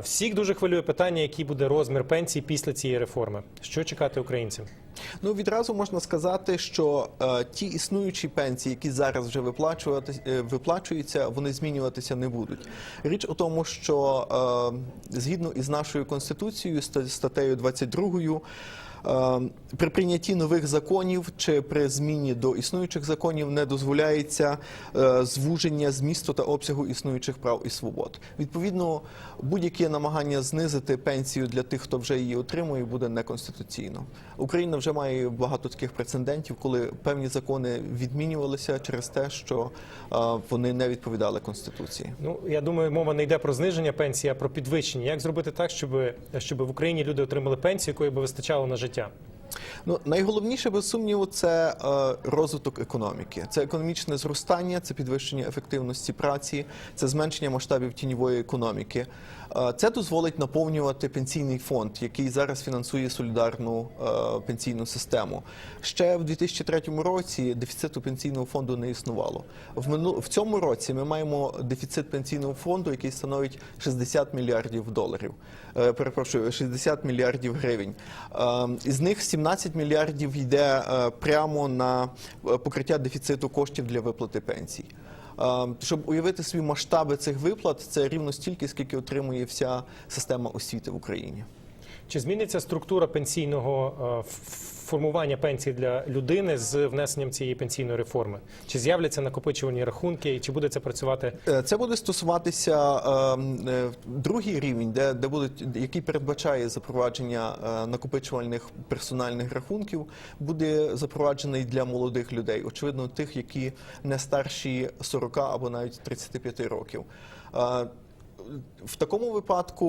Всіх дуже хвилює питання, який буде розмір пенсій після цієї реформи. Що чекати українцям? Ну відразу можна сказати, що е, ті існуючі пенсії, які зараз вже е, виплачуються, вони змінюватися не будуть. Річ у тому, що е, згідно із нашою конституцією, ста- статтею 22, е, при прийнятті нових законів чи при зміні до існуючих законів не дозволяється е, звуження змісту та обсягу існуючих прав і свобод. Відповідно, будь-яке намагання знизити пенсію для тих, хто вже її отримує, буде неконституційно. Україна вже має багато таких прецедентів, коли певні закони відмінювалися через те, що е, вони не відповідали конституції. Ну я думаю, мова не йде про зниження пенсії, а про підвищення. Як зробити так, щоб, щоб в Україні люди отримали пенсію, якої би вистачало на життя? життя. Ну найголовніше без сумніву це е, розвиток економіки. Це економічне зростання, це підвищення ефективності праці, це зменшення масштабів тіньової економіки. Е, це дозволить наповнювати пенсійний фонд, який зараз фінансує солідарну е, пенсійну систему. Ще в 2003 році дефіциту пенсійного фонду не існувало. В мину... в цьому році ми маємо дефіцит пенсійного фонду, який становить 60 мільярдів доларів. Перепрошую, 60 мільярдів гривень. Е, із них 17 мільярдів йде е, прямо на е, покриття дефіциту коштів для виплати пенсій. Е, Щоб уявити собі масштаби цих виплат, це рівно стільки, скільки отримує вся система освіти в Україні. Чи зміниться структура пенсійного формування пенсії для людини з внесенням цієї пенсійної реформи? Чи з'являться накопичувальні рахунки, і чи буде це працювати? Е, Це буде стосуватися е, е, другий рівень, де, де будуть, який передбачає запровадження е, накопичувальних персональних рахунків, буде запроваджений для молодих людей, очевидно, тих, які не старші 40 або навіть 35 років. Е, В такому випадку